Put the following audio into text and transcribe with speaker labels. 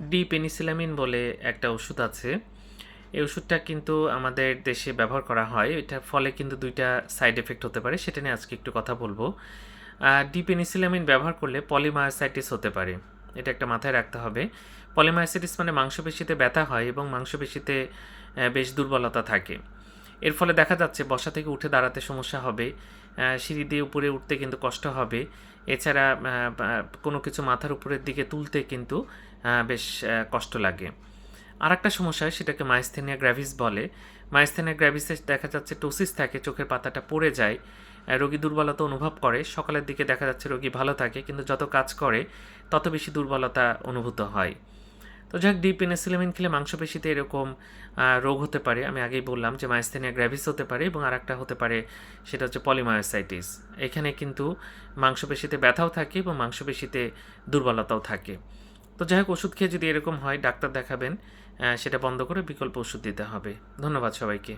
Speaker 1: D পেনিসিলামিন বলে একটা ওষুধ আছে। এই ওষুধটা কিন্তু আমাদের দেশে ব্যবহার করা হয়। এটার ফলে কিন্তু দুইটা সাইড এফেক্ট হতে পারে, সেটা নিয়ে আজকে একটু কথা বলব। ডি পেনিসিলামিন ব্যবহার করলে পলিমায়োসাইটিস হতে পারে, এটা একটা মাথায় রাখতে হবে। পলিমায়োসাইটিস মানে মাংসপেশিতে ব্যথা হয় এবং মাংসপেশিতে বেশ দুর্বলতা থাকে। এর ফলে দেখা যাচ্ছে বসা থেকে উঠে দাঁড়াতে সমস্যা হবে সিঁড়ি দিয়ে উপরে উঠতে কিন্তু কষ্ট হবে। এছাড়া কোনো কিছু মাথার উপরের দিকে তুলতে কিন্তু বেশ কষ্ট লাগে। আর একটা সমস্যা, সেটাকে মাইস্থেনিয়া গ্র্যাভিস বলে। মাইস্থেনিয়া গ্র্যাভিসে দেখা যাচ্ছে টোসিস থাকে, চোখের পাতাটা পড়ে যায় রোগী দুর্বলতা অনুভব করে। সকালের দিকে দেখা যাচ্ছে রোগী ভালো থাকে, কিন্তু যত কাজ করে, তত বেশি দুর্বলতা অনুভূত হয়। তো যাই হোক ডি পেনিসিলামিন খেলে মাংসপেশিতে এরকম রোগ হতে পারে। আমি আগেই বললাম যে মাইস্থেনিয়া গ্র্যাভিস হতে পারে এবং আর একটা হতে পারে, সেটা হচ্ছে পলিমায়োসাইটিস এখানে কিন্তু মাংসপেশিতে ব্যথাও থাকে এবং মাংসপেশিতে দুর্বলতাও থাকে। তো যাই হোক, ওষুধ খেয়ে যদি এরকম হয়, ডাক্তার দেখাবেন সেটা বন্ধ করে বিকল্প ওষুধ দিতে হবে। ধন্যবাদ সবাইকে।